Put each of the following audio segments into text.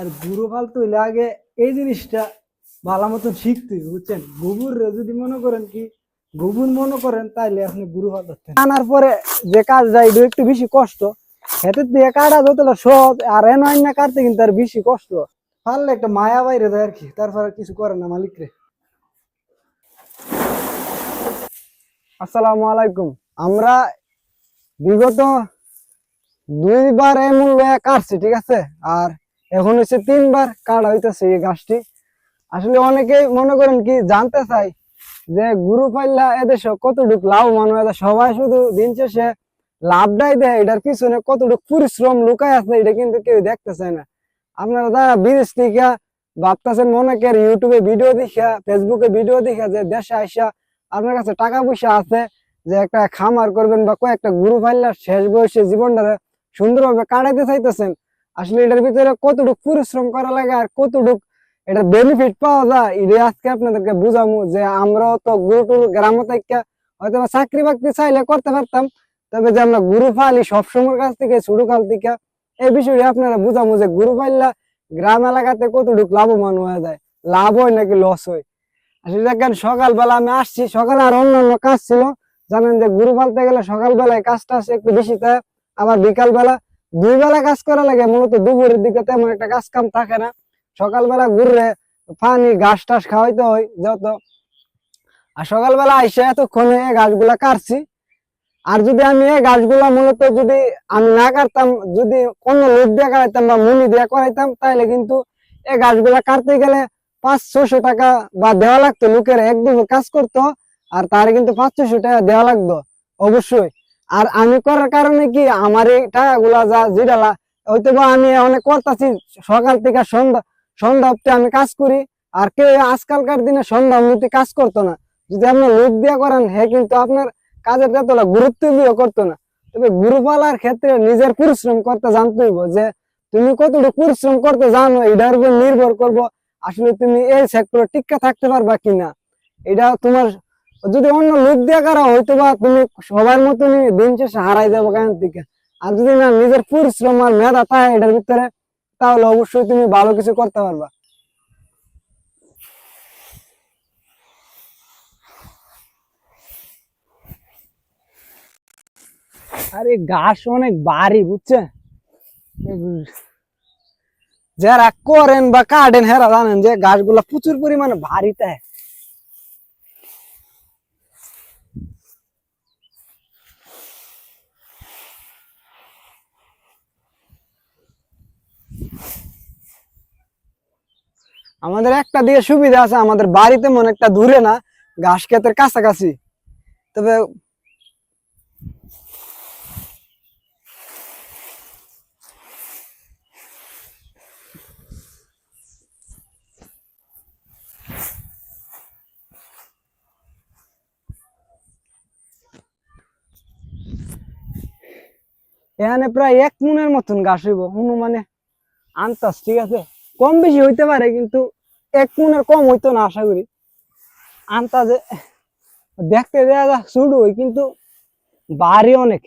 আর গুরু ফালতু হইলে আগে এই জিনিসটা ভালো মতন শিখতে বুঝছেন? গোবর যদি মনে করেন কি গোবর মনে করেন, তাইলে আপনি গুরু ফালতেন আনার পরে যে কাজ এটা একটু বেশি কষ্ট। হেতের দিয়ে কাটা যতটা সহজ, আর এন না কাটতে কিন্তু আর বেশি কষ্ট। পারলে একটা মায়া বাইরে যায় আর কি, তারপরে কিছু করে না মালিক রে। আসসালামু আলাইকুম। আমরা বিগত দুইবার মূল্য কাটছি, ঠিক আছে? আর এখন হচ্ছে তিনবার কাটা হইতেছে এই গাছটি আসলে অনেকেই মনে করেন কি, জানতে চাই যে গুরু পাইলা এদেশে কতটুকু লাভ হয়ে যায়। সবাই শুধু দিন শেষে লাভটাই দেয়, এটার পিছনে কতটুকু পরিশ্রম লুকায় আছে, এটা কিন্তু কেউ দেখতে চায় না আপনারা যারা বিদেশ থেকে ভাবতেছেন, মনে করেন ইউটিউবে ভিডিও দেখা, ফেসবুকে ভিডিও দেখা যে দেশে আইসা আপনার কাছে টাকা পয়সা আছে, যে একটা খামার করবেন বা কয়েকটা গুরু পাইলা শেষ বয়সে জীবনটা সুন্দরভাবে কাটাইতে চাইতেছেন আসলে এটার ভিতরে কতটুকু পরিশ্রম করা লাগে আর কতটুকু এটার বেনিফিট পাওয়া যায় এটা আজকে আপনাদেরকে বুঝামু যে আমরাও তো গুরু টুরু গ্রাম থেকে হয়তো চাকরি বাকরি চাইলে করতে পারতাম, তবে যে আমরা গুরু পালি সবসময়ের কাছ থেকে ছোট কাল থেকে এই বিষয়ে আপনারা বুঝামু যে গুরু পাইলা গ্রাম এলাকাতে কতটুকু লাভবান হয়ে যায়, লাভ হয় নাকি লস হয়? আসলে দেখেন, সকালবেলা আমি আসছি, সকালে আর অন্যান্য কাজ ছিল। জানেন যে গুরু পালতে গেলে সকালবেলায় কাজটা আছে একটু বেশি আবার বিকাল বেলা দুই বেলা কাজ করা লাগে, মূলত দুপুরের দিকে তেমন একটা কাজ কাম থাকে না। সকালবেলা ঘুরে পানি, ঘাস টাস খাওয়াইতে হয় যত। আর সকালবেলা আইসে এতক্ষণে গাছগুলা কাটছি। আর যদি আমি এই গাছগুলা মূলত যদি আমি না কাটতাম, যদি অন্য লোক দিয়ে কাটাইতাম বা মুনি দিয়ে করাইতাম তাহলে কিন্তু এই গাছগুলা কাটতে গেলে পাঁচ ছশো টাকা বা দেওয়া লাগতো। লোকের এক দুপুর কাজ করতো, আর তার কিন্তু পাঁচ ছশো টাকা দেওয়া লাগতো, অবশ্যই। আর আমি করার কারণে কি আমার এই টাকাগুলা যা যেটা হয়তো বা আমি অনেক করতেছি, সকাল থেকে সন্ধ্যা সন্ধ্যা অব্দি আমি কাজ করি, আর কেউ আজকালকার দিনে সন্ধ্যা অব্দি কাজ করতো না। যদি আপনার লোক দিয়ে করেন, হে কিন্তু আপনার কাজের যতটা গুরুত্ব দিয়ে করতো না। তবে গুরু পালার ক্ষেত্রে নিজের পরিশ্রম করতে জানতে হইব যে, তুমি কতটুকু পরিশ্রম করতে জানো, এটার উপর নির্ভর করব, আসলে তুমি এই সেক্টরে টিকা থাকতে পারবা কিনা। এটা তোমার যদি অন্য লোক দিয়ে করা হয়তো বা তুমি সবার মতনই দিন শেষে হারাই যাব কেন থেকে? আর যদি না নিজের পরিশ্রম আর মেধা থাকে এটার ভিতরে, তাহলে অবশ্যই তুমি ভালো কিছু করতে পারবা। আরে গাছ অনেক ভারী, বুঝছে? যারা করেন বা কাটেন, হেরা জানেন যে গাছগুলা প্রচুর পরিমাণে ভারী তাই আমাদের একটা দিয়ে সুবিধা আছে, আমাদের বাড়িতে মনে একটা দূরে না, ঘাস খেতের কাছাকাছি। তবে এখানে প্রায় এক মনের মতন গাছ হইব, অনুমানে আনতাস ঠিক আছে? কম বেশি হইতে পারে, কিন্তু এক মনের কম হইতো না, আশা করি। আন্তাজে দেখতে দেয়া যাক শুরু হই, কিন্তু বাড়ি অনেক।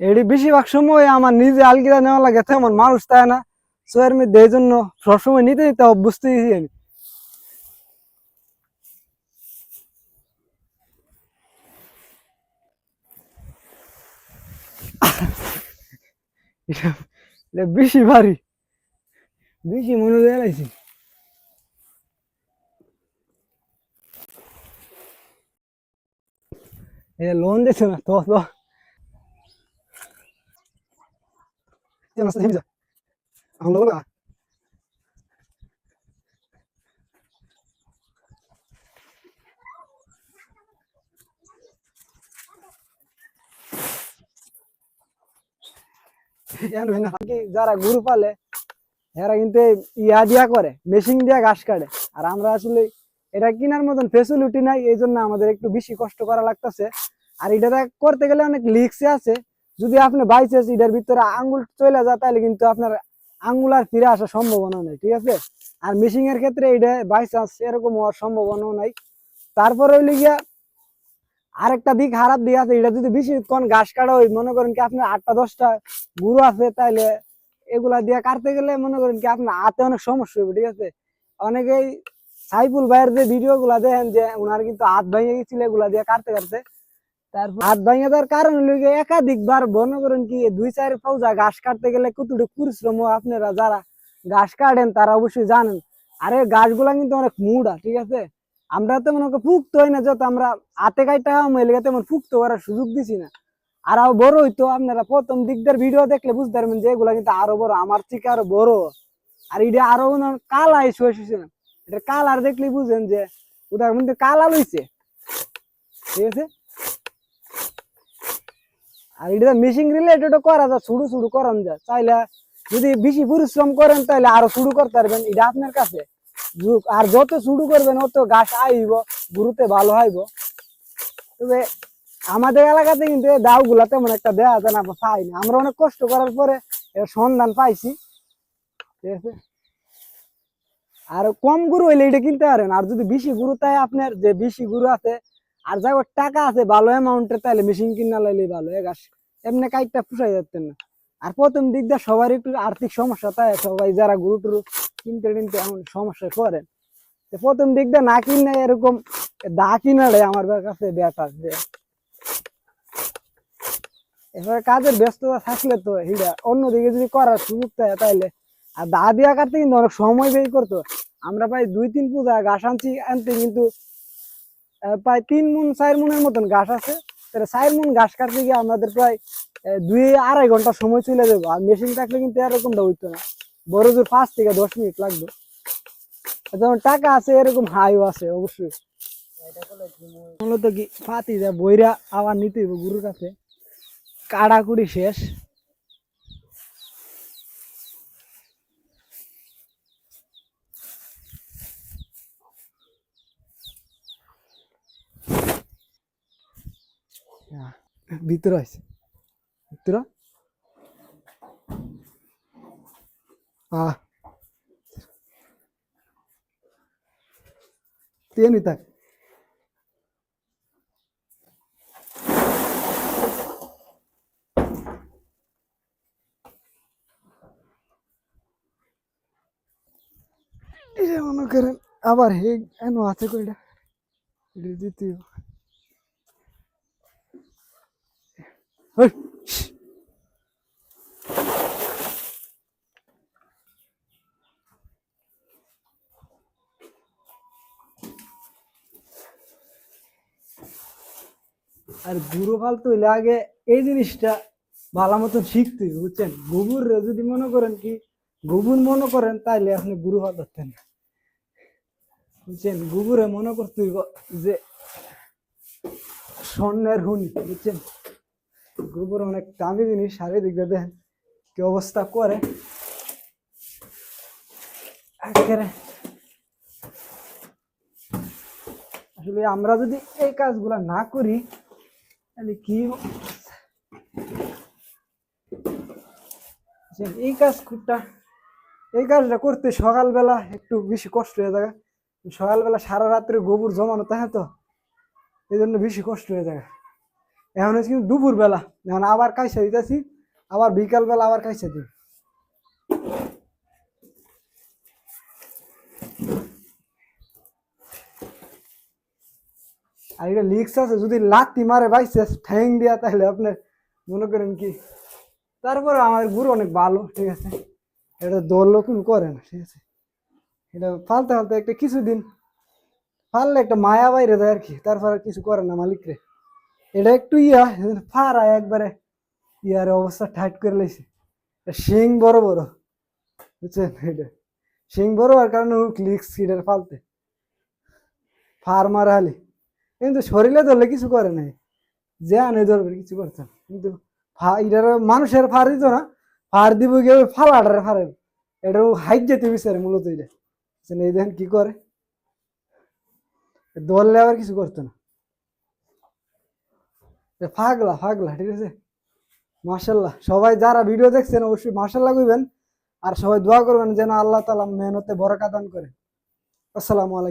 এটি বেশিরভাগ সময় আমার নিজে আলগিরা নেওয়া লাগে, তেমন মানুষ তাই না? সো এর মধ্যে এই জন্য সবসময় নিতে নিতে অভ্যস্ত হয়েছি আমি। বেশি ভারী। বেশি মনে দেখাইছি। এটা লোন দিচ্ছে না, তো তো। কি যারা গরু পালে এরা কিন্তু ইয়া দিয়া করে মেশিন দিয়া ঘাস কাটে আর আমরা আসলে এটা কেনার মতন ফেসিলিটি নাই এই জন্য আমাদের একটু বেশি কষ্ট করা লাগতেছে আর এটা করতে গেলে অনেক লিক্সে আছে যদি আপনি বাইচান্স এটার ভিতরে আঙ্গুল চলে যায় তাহলে কিন্তু আপনার আঙ্গুলার ফিরে আসার সম্ভাবনা নেই, ঠিক আছে? আর মিশিং এর ক্ষেত্রে এটা বাই চান্স এরকম হওয়ার সম্ভাবনাও নাই। তারপরে হইলে গিয়া আরেকটা দিক খারাপ দিক আছে, এটা যদি বেশিক্ষণ ঘাস কাটা হয়, মনে করেন কি আপনার আটটা দশটা গুরু আছে, তাইলে এগুলা দিয়ে কাটতে গেলে মনে করেন কি আপনার হাতে অনেক সমস্যা হবে ঠিক আছে? অনেকেই সাইফুল ভাইয়ের যে ভিডিও গুলা দেখেন যে ওনার কিন্তু হাত ভেঙে গেছিল এগুলা দিয়ে কাটতে কাটতে। হাত ভেঙে দেওয়ার কারণ গিয়ে একাধিকবার করেন কি, দুই, চার কাটতে গেলে পরিশ্রম আপনারা যারা ঘাস কাটেন তারা অবশ্যই জানেন। আরে গাছগুলা কিন্তু অনেক মুড়া, ঠিক আছে? আমরা তো মনে ফুক্ত হয় না, যত আমরা হাতে কাইটা মেলে তেমন ফুক্ত করার সুযোগ দিছি না। আর আরও বড় হইতো, আপনারা প্রথম দিকদার ভিডিও দেখলে বুঝতে পারবেন যে এগুলা কিন্তু আরও বড়, আমার থেকে আরও বড়। আর এটা আরও কালা এসেছে না। এটা কালার দেখলে বুঝেন যে ওটার মধ্যে কালা লইছে ঠিক আছে? আর এটা মেশিন রিলেটেড করা যায়, শুরু শুরু করান যায়। চাইলে যদি বেশি পরিশ্রম করেন তাহলে আরও শুরু করতে পারবেন। এটা আপনার কাছে। আর যত শুরু করবেন, অত গাছ আইব গুরুতে ভালো হইব। তবে আমাদের এলাকাতে কিন্তু দাও গুলা তেমন একটা দেওয়া যায় না পাই না। আমরা অনেক কষ্ট করার পরে এর সন্ধান পাইছি। ঠিক আছে? আর কম গুরু হইলে এটা কিনতে পারেন। আর যদি বেশি গুরু তাই আপনার, যে বেশি গুরু আছে আর যাই টাকা আছে, ভালো অ্যামাউন্টের তাহলে মেশিন কিনা লাইলে ভালো। গাছ, এমনি কাইটটা পুষাই যাচ্ছেন না। আর প্রথম দিক দিয়ে সবার একটু আর্থিক সমস্যা, তাই সবাই যারা গুরু টুরু কিনতে টিনতে এমন সমস্যায় পড়েন তো প্রথম দিক দিয়ে না কিনে এরকম দা কিনারে আমার কাছে বেটার যে, এবার কাজের ব্যস্ততা থাকলে তো হিডা, অন্যদিকে যদি করার সুযোগ থাকে তাইলে। আর দা দিয়া কাটতে কিন্তু অনেক সময় ব্যয় করতো আমরা প্রায় দুই, তিন পূজা ঘাস আনছি আনতে কিন্তু প্রায় তিন মুন চার মুনের মতন ঘাস আছে। চার মুন ঘাস কাটতে গিয়ে আমাদের প্রায় দুই আড়াই ঘণ্টা সময় চলে যাব। আর মেশিন থাকলে কিন্তু এরকমটা হইতো না। বড় জোর পাঁচ থেকে দশ মিনিট লাগবে। যেমন টাকা আছে, এরকম হাইও আছে, অবশ্যই। মূলত কি পাতি যা বইরা আবার নিতে হইব গুরুর কাছে। কাড়াকুড়ি শেষ। ভিতরে আছে ভিতরে? আহ। তেনি তাক এটা মনে করেন, আবার হে এন আছে কইটা দিতে হইব। ওই, শ্। আর গুরু ফালতু আগে এই জিনিসটা ভালো মতন শিখতে বুঝছেন? গোবর যদি মনে করেন কি গোবর মনে করেন, তাইলে আপনি গুরু ফাল ধরতেন না। বুঝছেন? গোবরে মনে করতে যে স্বর্ণের হুনি, বুঝছেন? গোবর অনেক দামি জিনিস, শারীরিক দেখেন কি অবস্থা করে? আসলে আমরা যদি এই কাজগুলা না করি, তাহলে কি এই কাজ খুবটা, এই কাজটা করতে সকালবেলা একটু বেশি কষ্ট হয়ে যায় সকালবেলা সারা রাত্রে গোবর জমানো থাকে তো, এই জন্য বেশি কষ্ট হয়ে যায় এখন হচ্ছে কিন্তু দুপুর বেলা এখন আবার কাইসা দিতেছি, আবার বিকাল বেলা আবার কাইসা দিই আর এটা লিক্স আছে, যদি লাত্তি মারে বাইসে ঠ্যাং দিয়া তাহলে আপনার মনে করেন কি? তারপরে আমার গুরু অনেক ভালো, ঠিক আছে? এটা দল কোনো করে না, ঠিক আছে? এটা ফালতে ফালতে একটা কিছুদিন, ফাললে একটা মায়া বাইরে দেয় আর কি, তারপর কিছু করে না মালিকরে। এটা একটু ইয়া ফারায় একবারে। ইয়ার অবস্থা টাইট করে লাইছে। শিং বড় বড়, বুঝছেন? এটা শিং বড় আর কারণে ক্লিক্স এটার ফালতে ফার মারা হালি কিন্তু শরীরে ধরলে কিছু করে নাই। যে আনে ধরবে, কিছু করছে না। কিন্তু এটার মানুষের ফার দিত না। ফার দিব গিয়ে ফালাটার ফারে। এটা হাইট যেতে বিচারে মূলত এটা। এই দেখেন কি করে। ধরলে আবার কিছু করতো না। ফাগলা ফাগলা ঠিক আছে? মার্শাল্লাহ সবাই যারা ভিডিও দেখছেন, অবশ্যই মার্শাল্লাহ করবেন আর সবাই দোয়া করবেন যেন আল্লাহ তালা মেহনতে বরকা দান করে। আসসালামু আলাইকুম।